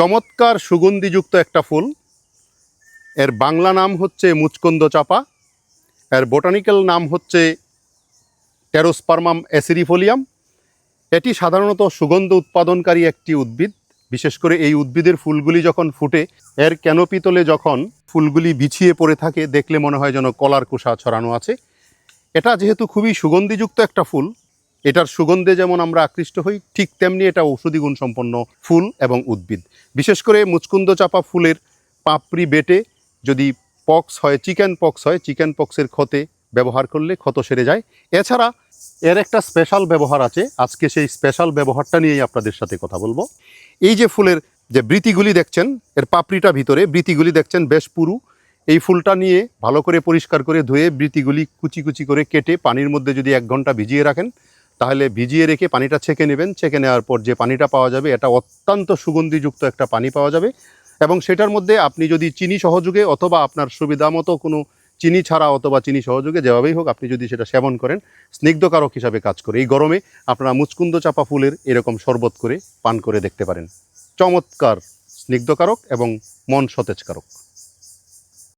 চমৎকার সুগন্ধিযুক্ত একটা ফুল। এর বাংলা নাম হচ্ছে মুচকন্দ চাপা। এর বোটানিক্যাল নাম হচ্ছে টেরোস্পার্মাম অ্যাসিরিফোলিয়াম এটি সাধারণত সুগন্ধ উৎপাদনকারী একটি উদ্ভিদ। বিশেষ করে এই উদ্ভিদের ফুলগুলি যখন ফুটে, এর ক্যানোপি তলে যখন ফুলগুলি বিছিয়ে পড়ে থাকে, দেখলে মনে হয় যেন কলার কুষা ছড়ানো আছে। এটা যেহেতু খুবই সুগন্ধিযুক্ত একটা ফুল এটার সুগন্ধে যেমন আমরা আকৃষ্ট হই, ঠিক তেমনি এটা ঔষধি গুণ সম্পন্ন ফুল এবং উদ্ভিদ। বিশেষ করে মুচকুন্দ চাপা ফুলের পাপড়ি বেটে যদি পক্স হয়, চিকেন পক্স হয়, চিকেন পক্সের ক্ষতে ব্যবহার করলে ক্ষত সেরে যায়। এছাড়া এর একটা স্পেশাল ব্যবহার আছে, আজকে সেই স্পেশাল ব্যবহারটা নিয়েই আপনাদের সাথে কথা বলব। এই যে ফুলের যে বৃতিগুলি দেখছেন, এর পাপড়িটা ভিতরে, বৃতিগুলি দেখছেন বেশ পুরু। এই ফুলটা নিয়ে ভালো করে পরিষ্কার করে ধুয়ে বৃতিগুলি কুচি কুচি করে কেটে পানির মধ্যে যদি এক ঘণ্টা ভিজিয়ে রাখেন তাহলে ভিজিয়ে রেখে পানিটা ছেঁকে নেবেন। ছেঁকে নেওয়ার পর যে পানিটা পাওয়া যাবে, এটা অত্যন্ত সুগন্ধিযুক্ত একটা পানি পাওয়া যাবে। এবং সেটার মধ্যে আপনি যদি চিনি সহযোগে অথবা আপনার সুবিধা মতো কোনো চিনি ছাড়া অথবা চিনি সহযোগে যেভাবেই হোক আপনি যদি সেটা সেবন করেন স্নিগ্ধকারক হিসাবে কাজ করে। এই গরমে আপনারা মুচকুন্দ চাপা ফুলের এরকম শরবত করে পান করে দেখতে পারেন। চমৎকার স্নিগ্ধকারক এবং মন সতেজকারক